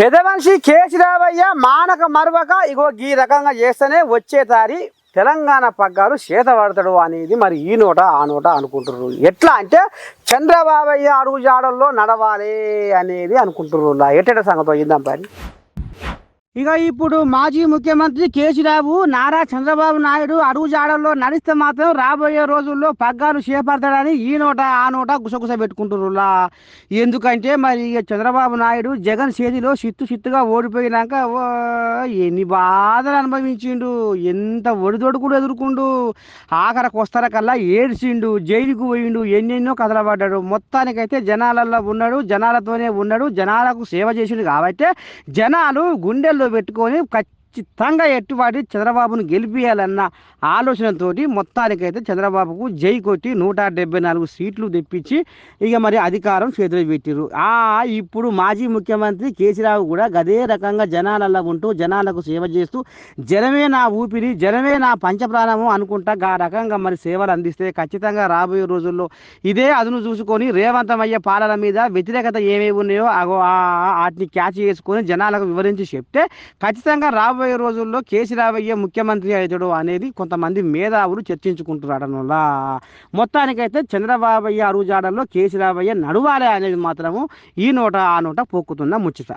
పెద్ద మనిషి కేసీరావయ్య మానక మరవక ఇగో ఈ రకంగా చేస్తేనే వచ్చేసారి తెలంగాణ పగ్గాలు చేతబడతాడు అనేది మరి ఈ నోట ఆ నోట అనుకుంటున్నారు. ఎట్లా అంటే చంద్రబాబయ్య అడుగు జాడల్లో నడవాలి అనేది అనుకుంటున్నారు. ఎట్టేట సంగతి అయిందాం పని ఇక ఇప్పుడు మాజీ ముఖ్యమంత్రి కేసీరావు నారా చంద్రబాబు నాయుడు అడుగు జాడల్లో నడిస్తే మాత్రం రాబోయే రోజుల్లో పగ్గాలు చేపడతాడని ఈ నోట ఆ నోట గుసగుస పెట్టుకుంటున్నా ఎందుకంటే మరి ఇక చంద్రబాబు నాయుడు జగన్ చేతిలో చిత్తు చిత్తుగా ఓడిపోయినాక ఓ ఎన్ని బాధలు అనుభవించిండు. ఎంత ఒడిదొడుకుడు ఎదుర్కొండు. ఆఖరకు వస్తారకల్లా ఏడ్చిండు జైలుకు పోయిండు ఎన్నెన్నో కదలబడ్డాడు మొత్తానికైతే జనాలల్లో ఉన్నాడు జనాలతోనే ఉన్నాడు జనాలకు సేవ చేసిండు కాబట్టి జనాలు గుండెల్లో పెట్టుకొని ఖచ్చితంగా ఎట్టువాడి చంద్రబాబును గెలిపియాలన్న ఆలోచనతోటి మొత్తానికైతే చంద్రబాబుకు జై కొట్టి నూట డెబ్బై నాలుగు సీట్లు తెప్పించి ఇక మరి అధికారం చేతిలో పెట్టిరు ఆ ఇప్పుడు మాజీ ముఖ్యమంత్రి కేసీరావు కూడా గదే రకంగా జనాలలో ఉంటూ జనాలకు సేవ చేస్తూ జనమే నా ఊపిరి జనమే నా పంచప్రాణము అనుకుంటా ఆ రకంగా మరి సేవలు అందిస్తే ఖచ్చితంగా రాబోయే రోజుల్లో ఇదే అదును చూసుకొని రేవంతమయ్య పాలన మీద వ్యతిరేకత ఏమేమి ఉన్నాయో అగో వాటిని క్యాచ్ చేసుకొని జనాలకు వివరించి చెప్తే ఖచ్చితంగా రాబోయే రోజుల్లో కేసీరావయ్య ముఖ్యమంత్రి అవుతాడు అనేది కొంతమంది మేధావులు చర్చించుకుంటున్నారనులా. మొత్తానికైతే చంద్రబాబయ్య అరుజాడల్లో కేసీరావయ్య నడవాలి అనేది మాత్రము ఈ నోట ఆ నోట పోక్కుతున్న ముచ్చట.